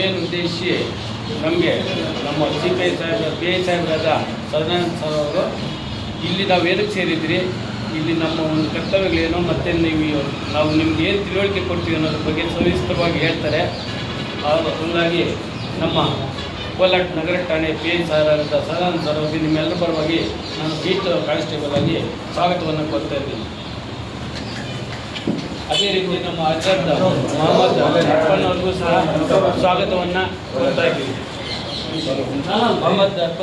ಸಭೆಯನ್ನು ಉದ್ದೇಶಿಸಿ ನಮಗೆ, ನಮ್ಮ ಸಿ ಪಿ ಐ ಸಾಹೇಬ್ ಪಿ ಐ ಸಾಹೇಬರಾದ ಸದಾನಂದ ಸರ್ ಅವರು, ಇಲ್ಲಿ ನಾವು ಏನಕ್ಕೆ ಸೇರಿದ್ರಿ? ಇಲ್ಲಿ ನಮ್ಮ ಒಂದು ಕರ್ತವ್ಯಗಳೇನು? ಮತ್ತು ನೀವು ನಾವು ನಿಮ್ಗೆ ಏನು ತಿಳುವಳಿಕೆ ಕೊಡ್ತೀವಿ ಅನ್ನೋದ್ರ ಬಗ್ಗೆ ಸವಿಸ್ತರವಾಗಿ ಹೇಳ್ತಾರೆ. ಹಾಗೂ ಹಾಗಾಗಿ ನಮ್ಮ ಕೋಲಾರ ನಗರ ಠಾಣೆ ಪಿ ಐ ಸಾಹೇಬರಾದ ಸದಾನಂದ ಸರ್ ಅವರಿಗೆ ನಿಮ್ಮೆಲ್ಲರ ಪರವಾಗಿ ನಾನು ಬೀಟ್ ಕಾನ್ಸ್ಟೇಬಲ್ ಆಗಿ ಸ್ವಾಗತವನ್ನು ಕೊಡ್ತಾ ಇದ್ದೀನಿ. ಅದೇ ರೀತಿ ನಮ್ಮ ಅಜ್ಜದ್ ಮೊಹಮ್ಮದ್ ಅಪ್ಪನವ್ರಿಗೂ ಸಹ ಸ್ವಾಗತವನ್ನು ಕೊಡ್ತಾ ಇದ್ದೀವಿ. ಮೊಹಮ್ಮದ್ ಅಪ್ಪ.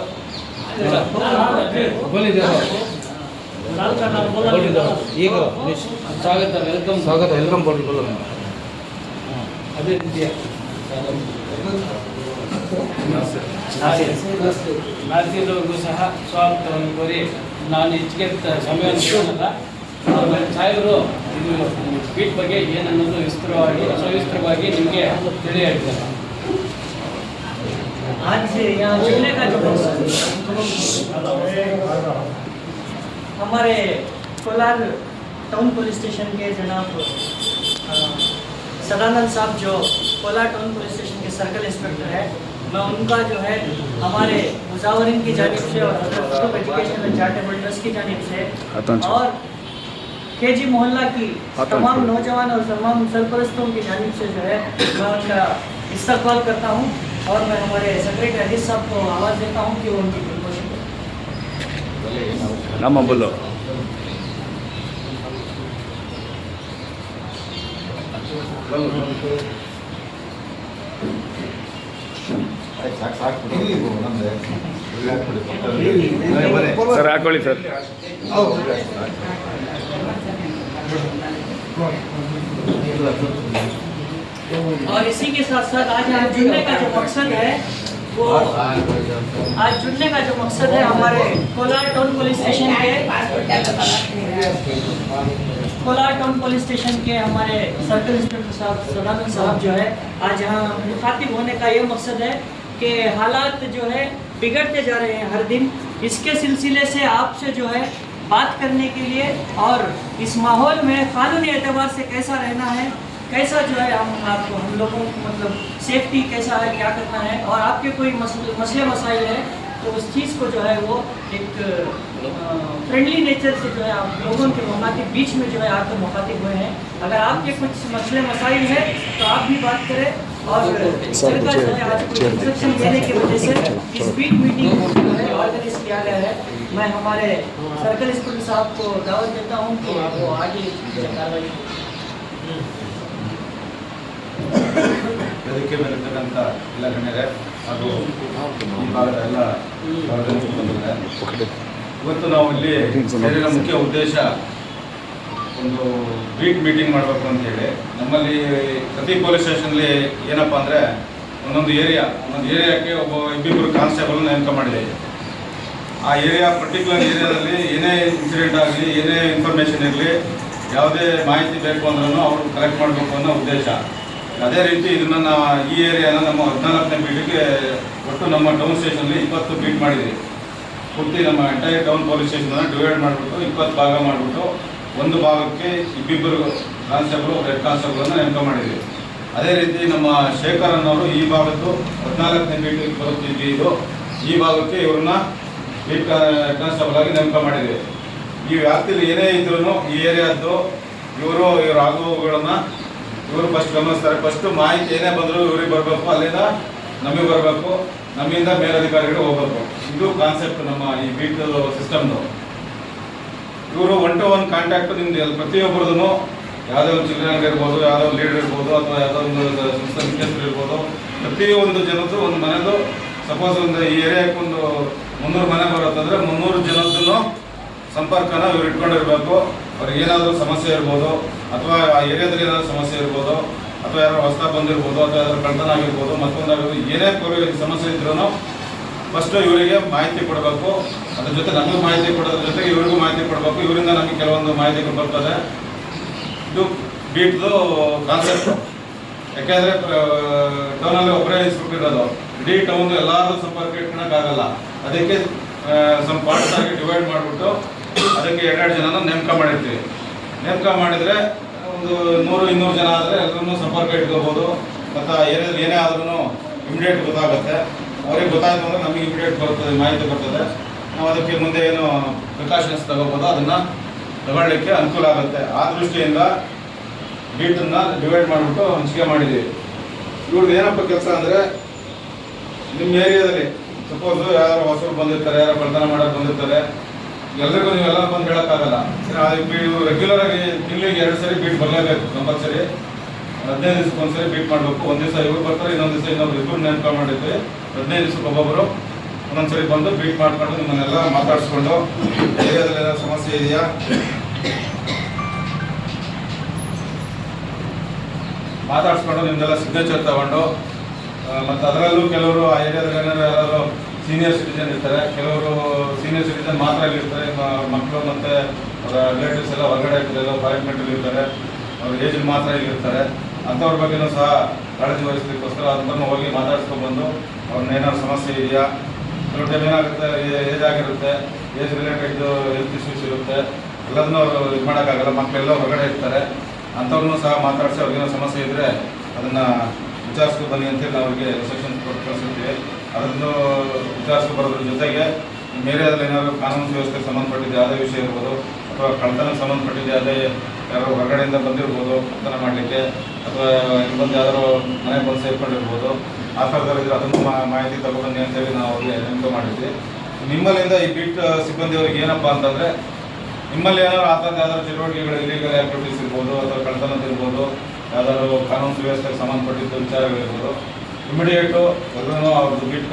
ಈಗ ಸ್ವಾಗತ ವೆಲ್ಕಮ್ ಸ್ವಾಗತ ವೆಲ್ಕಮ್ ಬೋಲ್ ಅದೇ ರೀತಿಯ ನಾಲ್ಕೈದವ್ರಿಗೂ ಸಹ ಸ್ವಾಗತವನ್ನು ಕೋರಿ ನಾನು ಹೆಚ್ಚಿಗೆ ಸಮಯ ಸಾಹೇಬರು ಇದು ಬೀಟ್ ಬಗ್ಗೆ ಏನನ್ನೋದು ವಿಸ್ತೃತವಾಗಿ ಸವಿಸ್ತರವಾಗಿ ನಿಮಗೆ ತಿಳಿ ಹೇಳ್ತಾರೆ आज से यहाँ जुड़ने का जो मकसद हमारे कोलार टाउन पुलिस स्टेशन के जनाब अ, सदानंद साहब जो कोलार टाउन पुलिस स्टेशन के सर्कल इंस्पेक्टर है मैं उनका जो है हमारे मुजावरिन की जानब से और of education and charitable trust की जानब से और के जी मोहल्ला की तमाम नौजवान और तमाम सरपरस्तों की जानब से जो है मैं उनका इस्तकबाल करता हूँ और मैं हमारे सेक्रेटरी अजीत साहब को आवाज़ देता हूँ कि वो उनकी प्रमोशन करें ನಮ್ಮ ಬೋಲು ಸರ್ ಹಾಕೊಳ್ಳಿ ಸರ್ और इसी के साथ साथ आज यहाँ जुड़ने का जो मकसद है, वो आज जुड़ने का जो मकसद है हमारे कोलार टाउन पुलिस स्टेशन के, कोलार टाउन पुलिस स्टेशन के हमारे सर्कल इंस्पेक्टर साहब, सदानंद साहब जो है, आज यहाँ मुखातिब होने का ये मकसद है कि हालात जो है बिगड़ते जा रहे हैं हर दिन। इसके सिलसिले से आपसे जो है बात करने के लिए और इस माहौल में कानूनी एतबार से कैसा रहना है कैसा जो है हम आपको हम लोगों को मतलब सेफ्टी कैसा है क्या करना है और आपके कोई मसले मसाइल है तो उस चीज़ को जो है वो एक फ्रेंडली नेचर से जो है आप लोगों के मुखातिब बीच में जो है आपको मुखातिब हुए हैं। अगर आपके कुछ मसले मसाइल है तो आप भी बात करें और सर का जो है आज इंस्ट्रक्शन देने की वजह से इस बीट मीटिंग है ऑर्गेनाइज किया गया है। मैं हमारे सर्कल इंस्पेक्टर साहब को दावत देता हूँ कि वो आगे कार्रवाई ವೇದಿಕೆ ಮೇಲಿರ್ತಕ್ಕಂಥ ಎಲ್ಲ ಗಣ್ಯರೇ ಹಾಗೂ ಈ ಭಾಗದ ಎಲ್ಲ ಸಾರ್ವಜನಿಕರು ಬಂದಿದ್ದಾರೆ ಇವತ್ತು ನಾವು ಇಲ್ಲಿ ಸೇರಿದ ಮುಖ್ಯ ಉದ್ದೇಶ ಒಂದು ಬೀಟ್ ಮೀಟಿಂಗ್ ಮಾಡಬೇಕು ಅಂತ ಹೇಳಿ ನಮ್ಮಲ್ಲಿ ಪ್ರತಿ ಪೊಲೀಸ್ ಸ್ಟೇಷನ್ಲಿ ಏನಪ್ಪ ಅಂದರೆ ಒಂದೊಂದು ಏರಿಯಾ ಒಂದೊಂದು ಏರಿಯಾಕ್ಕೆ ಒಬ್ಬ ಇಬ್ಬಿಬ್ಬರು ಕಾನ್ಸ್ಟೇಬಲ್ ನೇಮಕ ಮಾಡಿದೆ ಆ ಏರಿಯಾ ಪರ್ಟಿಕ್ಯುಲರ್ ಏರಿಯಾದಲ್ಲಿ ಏನೇ ಇನ್ಸಿಡೆಂಟ್ ಆಗಲಿ, ಏನೇ ಇನ್ಫಾರ್ಮೇಷನ್ ಇರಲಿ, ಯಾವುದೇ ಮಾಹಿತಿ ಬೇಕು ಅಂದ್ರೂ ಅವರು ಕಲೆಕ್ಟ್ ಮಾಡಬೇಕು ಅನ್ನೋ ಉದ್ದೇಶ. ಅದೇ ರೀತಿ ಇದನ್ನು ನಾವು ಈ ಏರಿಯಾನ ನಮ್ಮ ಹದಿನಾಲ್ಕನೇ ಬೀಟಿಗೆ ಒಟ್ಟು ನಮ್ಮ ಟೌನ್ ಸ್ಟೇಷನಲ್ಲಿ ಇಪ್ಪತ್ತು ಬೀಟ್ ಮಾಡಿದ್ವಿ. ಪೂರ್ತಿ ನಮ್ಮ ಎಂಟೈರ್ ಟೌನ್ ಪೊಲೀಸ್ ಸ್ಟೇಷನನ್ನು ಡಿವೈಡ್ ಮಾಡಿಬಿಟ್ಟು ಇಪ್ಪತ್ತು ಭಾಗ ಮಾಡಿಬಿಟ್ಟು ಒಂದು ಭಾಗಕ್ಕೆ ಇಬ್ಬಿಬ್ಬರು ಕಾನ್ಸ್ಟೇಬಲ್, ರೆಡ್ ಕಾನ್ಸ್ಟೇಬಲನ್ನು ನೇಮಕ ಮಾಡಿದ್ವಿ. ಅದೇ ರೀತಿ ನಮ್ಮ ಶೇಖರ್ ಅನ್ನೋರು ಈ ಭಾಗದ್ದು ಹದಿನಾಲ್ಕನೇ ಬೀಟಿಗೆ ಬರುತ್ತಿದ್ವಿ ಇದು. ಈ ಭಾಗಕ್ಕೆ ಇವ್ರನ್ನ ಬೀಟ್ ಕಾನ್ಸ್ಟೇಬಲ್ ಆಗಿ ನೇಮಕ ಮಾಡಿದ್ವಿ. ಈ ವ್ಯಾಪ್ತಿಯಲ್ಲಿ ಏನೇ ಇದ್ರೂ ಈ ಏರಿಯಾದ್ದು ಇವರು, ಇವ್ರ ಆಗುವುಗಳನ್ನ ಇವರು ಫಸ್ಟ್ ಗಮನಿಸ್ತಾರೆ. ಫಸ್ಟ್ ಮಾಹಿತಿ ಏನೇ ಬಂದರೂ ಇವ್ರಿಗೆ ಬರಬೇಕು, ಅಲ್ಲಿಂದ ನಮಗೆ ಬರಬೇಕು, ನಮ್ಮಿಂದ ಮೇಲಧಿಕಾರಿಗಳು ಹೋಗಬೇಕು. ಇದು ಕಾನ್ಸೆಪ್ಟ್ ನಮ್ಮ ಈ ಬೀಟ್ ಸಿಸ್ಟಮ್ದು ಇವರು ಒನ್ ಟು ಒನ್ ಕಾಂಟ್ಯಾಕ್ಟ್ ನಿಮ್ದು ಪ್ರತಿಯೊಬ್ಬರದೂ ಯಾವುದೇ ಒಂದು ಚಿಲ್ಡ್ರನ್ ಇರ್ಬೋದು, ಯಾವುದೋ ಒಂದು ಲೀಡರ್ ಇರ್ಬೋದು, ಅಥವಾ ಯಾವುದೋ ಒಂದು ಸಂಸ್ಥೆ ಮುಖ್ಯಸ್ಥರು ಇರ್ಬೋದು, ಪ್ರತಿಯೊಂದು ಜನದ್ದು ಒಂದು ಮನೆದು ಸಪೋಸ್ ಒಂದು ಈ ಏರಿಯಾಕ್ಕೆ ಒಂದು ಮುನ್ನೂರು ಮನೆ ಬರುತ್ತಂದ್ರೆ ಮುನ್ನೂರು ಜನದ್ದು ಸಂಪರ್ಕನ ಇವ್ರು ಇಟ್ಕೊಂಡಿರ್ಬೇಕು. ಅವ್ರಿಗೆ ಏನಾದರೂ ಸಮಸ್ಯೆ ಇರ್ಬೋದು, ಅಥವಾ ಆ ಏರಿಯಾದಲ್ಲಿ ಏನಾದರೂ ಸಮಸ್ಯೆ ಇರ್ಬೋದು, ಅಥವಾ ಯಾರೋ ಹೊಸ ಬಂದಿರ್ಬೋದು, ಅಥವಾ ಯಾರು ಕಳ್ತನ ಆಗಿರ್ಬೋದು ಮತ್ತೊಂದಾಗಿರ್ಬೋದು ಏನೇ ಕೊರಗೆ ಸಮಸ್ಯೆ ಇದ್ರೂ ಫಸ್ಟು ಇವರಿಗೆ ಮಾಹಿತಿ ಕೊಡಬೇಕು. ಅದ್ರ ಜೊತೆ ನಮಗೂ ಮಾಹಿತಿ ಕೊಡೋದ್ರ ಜೊತೆಗೆ ಇವರಿಗೂ ಮಾಹಿತಿ ಕೊಡಬೇಕು. ಇವರಿಂದ ನಮಗೆ ಕೆಲವೊಂದು ಮಾಹಿತಿಗಳು ಬರ್ತದೆ ಇದು ಬೀಟ್ದು ಕಾನ್ಸೆಪ್ಟ್ ಯಾಕೆಂದರೆ ಟೌನಲ್ಲಿ ಒಬ್ಬರೇ ಇನ್ಸ್ಪೆಕ್ಟರ್ ಇರೋದು ಇಡೀ ಟೌನ್ ಎಲ್ಲಾರು ಸಂಪರ್ಕ ಇಟ್ಕೊಳಕ್ಕಾಗಲ್ಲ ಅದಕ್ಕೆ ಸ್ವಲ್ಪ ಪಾರ್ಟ್ಸ್ ಆಗಿ ಡಿವೈಡ್ ಮಾಡಿಬಿಟ್ಟು ಅದಕ್ಕೆ ಎರಡೆರಡು ಜನನ ನೇಮಕ ಮಾಡಿರ್ತೀವಿ. ನೇಮಕ ಮಾಡಿದರೆ ಒಂದು ನೂರು, ಇನ್ನೂರು ಜನ ಆದರೆ ಎಲ್ಲರೂ ಸಂಪರ್ಕ ಇಟ್ಕೋಬೋದು. ಮತ್ತು ಏನೇ ಏನೇ ಆದ್ರೂ ಇಮಿಡಿಯೇಟ್ ಗೊತ್ತಾಗುತ್ತೆ. ಅವ್ರಿಗೆ ಗೊತ್ತಾಯ್ತು ಅಂದರೆ ನಮಗೆ ಇಮಿಡಿಯೇಟ್ ಬರ್ತದೆ, ಮಾಹಿತಿ ಬರ್ತದೆ. ನಾವು ಅದಕ್ಕೆ ಮುಂದೆ ಏನು ಪ್ರಿಕಾಷನ್ಸ್ ತಗೋಬೋದು ಅದನ್ನು ತಗೊಳ್ಳಿಕ್ಕೆ ಅನುಕೂಲ ಆಗುತ್ತೆ. ಆ ದೃಷ್ಟಿಯಿಂದ ಬೀಟನ್ನು ಡಿವೈಡ್ ಮಾಡಿಬಿಟ್ಟು ಹಂಚಿಕೆ ಮಾಡಿದ್ದೀವಿ. ಇವ್ರದ್ದು ಏನಪ್ಪ ಕೆಲಸ ಅಂದರೆ ನಿಮ್ಮ ಏರಿಯಾದಲ್ಲಿ ಸಪೋಸ್ ಯಾರು ಹೊಸರು ಬಂದಿರ್ತಾರೆ ಯಾರು ಬರ್ತನ ಮಾಡೋಕೆ ಬಂದಿರ್ತಾರೆ, ಎಲ್ರಿಗೂ ನೀವೆಲ್ಲ ಬಂದು ಹೇಳೋಕ್ಕಾಗಲ್ಲ. ರೆಗ್ಯುಲರ್ ಆಗಿ ತಿಂಗಳಿಗೆ ಎರಡು ಸರಿ ಬೀಟ್ ಬರಲೇಬೇಕು, ಕಂಪಲ್ಸರಿ. ಹದಿನೈದು ದಿವಸಕ್ಕೆ ಒಂದ್ಸರಿ ಬೀಟ್ ಮಾಡಬೇಕು. ಒಂದು ದಿವಸ ಇವ್ರು ಬರ್ತಾರೆ, ಇನ್ನೊಂದು ದಿವಸ ಇನ್ನೊಬ್ರು ಇಬ್ಬರು ನೇಮಕ ಮಾಡಿದ್ವಿ ಹದಿನೈದು ದಿವಸಕ್ಕೆ ಒಬ್ಬೊಬ್ಬರು ಒಂದೊಂದ್ಸರಿ ಬಂದು ಬೀಟ್ ಮಾಡ್ಕೊಂಡು ನಿಮ್ಮನ್ನೆಲ್ಲ ಮಾತಾಡಿಸ್ಕೊಂಡು, ಏರಿಯಾದಲ್ಲಿ ಏನಾದ್ರು ಸಮಸ್ಯೆ ಇದೆಯಾ? ಮಾತಾಡಿಸ್ಕೊಂಡು ನಿಮ್ದೆಲ್ಲ ಸಿಗ್ನೇಚರ್ ತಗೊಂಡು ಮತ್ತು ಅದರಲ್ಲೂ ಕೆಲವರು ಆ ಏರಿಯಾದ ಜನರು ಯಾರಾದರೂ ಸೀನಿಯರ್ ಸಿಟಿಜನ್ ಇರ್ತಾರೆ. ಕೆಲವರು ಸೀನಿಯರ್ ಸಿಟಿಜನ್ ಮಾತ್ರ ಇರ್ತಾರೆ. ಮಕ್ಕಳು ಮತ್ತು ಅವರ ರಿಲೇಟಿವ್ಸ್ ಎಲ್ಲ ಹೊರಗಡೆ ಇರ್ತಾರೆ ಫಾರಿನ್ ಇರ್ತಾರೆ. ಅವ್ರ ಏಜ್ ಮಾತ್ರ ಇಲ್ಲಿ ಇರ್ತಾರೆ. ಅಂಥವ್ರ ಬಗ್ಗೆನೂ ಸಹ ಕಾಳಜಿ ವಹಿಸ್ಲಿಕ್ಕೋಸ್ಕರ ಅದನ್ನು ಹೋಗಿ ಮಾತಾಡ್ಸ್ಕೊಂಡ್ಬಂದು ಅವ್ರನ್ನ ಏನಾದ್ರು ಸಮಸ್ಯೆ ಇದೆಯಾ? ಕೆಲವು ಟೈಮ್ ಏನಾಗುತ್ತೆ? ಏಜ್ ಆಗಿರುತ್ತೆ. ಏಜ್ ರಿಲೇಟೆಡ್ ಹೆಲ್ತ್ ಇಶ್ಯೂಸ್ ಇರುತ್ತೆ. ಎಲ್ಲದನ್ನೂ ಅವರು ಇದು ಮಾಡೋಕ್ಕಾಗಲ್ಲ. ಮಕ್ಕಳೆಲ್ಲ ಹೊರಗಡೆ ಇರ್ತಾರೆ. ಅಂಥವ್ರನ್ನೂ ಸಹ ಮಾತಾಡಿಸಿ ಅವ್ರಿಗೇನೋ ಸಮಸ್ಯೆ ಇದ್ದರೆ ಅದನ್ನು ವಿಚಾರಿಸ್ಕೊ ಬನ್ನಿ ಅಂತೇಳಿ ನಾವು ಅವ್ರಿಗೆ ಸೆಕ್ಷನ್ ಕಳಿಸಿರ್ತೀವಿ. ಅದನ್ನು ವಿಚಾರಿಸ್ಕೊ ಬರೋದ್ರ ಜೊತೆಗೆ ಏರಿಯಾದಲ್ಲಿ ಏನಾದರೂ ಕಾನೂನು ವ್ಯವಸ್ಥೆಗೆ ಸಂಬಂಧಪಟ್ಟಿದ್ದೆ ಯಾವುದೇ ವಿಷಯ ಇರ್ಬೋದು, ಅಥವಾ ಕಳ್ತನಕ್ಕೆ ಸಂಬಂಧಪಟ್ಟಿದ್ದೆ ಯಾವುದೇ ಯಾರೋ ಹೊರಗಡೆಯಿಂದ ಬಂದಿರ್ಬೋದು ಕಳ್ತನ ಮಾಡಲಿಕ್ಕೆ, ಅಥವಾ ಇಲ್ಲಿ ಬಂದು ಯಾರೋ ಮನೆಗೆ ಬಂದು ಸೇರ್ಕೊಂಡಿರ್ಬೋದು, ಆ ಥರದಲ್ಲಿದ್ದರೆ ಅದನ್ನು ಮಾಹಿತಿ ತಗೊಬನ್ನಿ ಅಂತೇಳಿ ನಾವು ಅವ್ರಿಗೆ ನೇಮಕ ಮಾಡಿದ್ವಿ. ನಿಮ್ಮಲ್ಲಿಂದ ಈ ಬಿಟ್ಟು ಸಿಬ್ಬಂದಿಯವ್ರಿಗೆ ಏನಪ್ಪ ಅಂತಂದರೆ ನಿಮ್ಮಲ್ಲಿ ಏನಾದ್ರು ಆ ಯಾವ್ದಾದ್ರು ಚಟುವಟಿಕೆಗಳು ಇಲ್ಲಿಗಲ್ ಆಕ್ಟಿವಿಟೀಸ್ ಇರ್ಬೋದು ಅಥವಾ ಕಳ್ತನದ ಇರ್ಬೋದು ಯಾವ್ದಾದ್ರು ಕಾನೂನು ಸುವ್ಯವಸ್ಥೆಗೆ ಸಂಬಂಧಪಟ್ಟಿದ್ದ ವಿಚಾರಗಳಿರ್ಬೋದು. ಇಮಿಡಿಯೇಟು ಎಲ್ಲರೂ ಅವ್ರದ್ದು ಬೀಟ್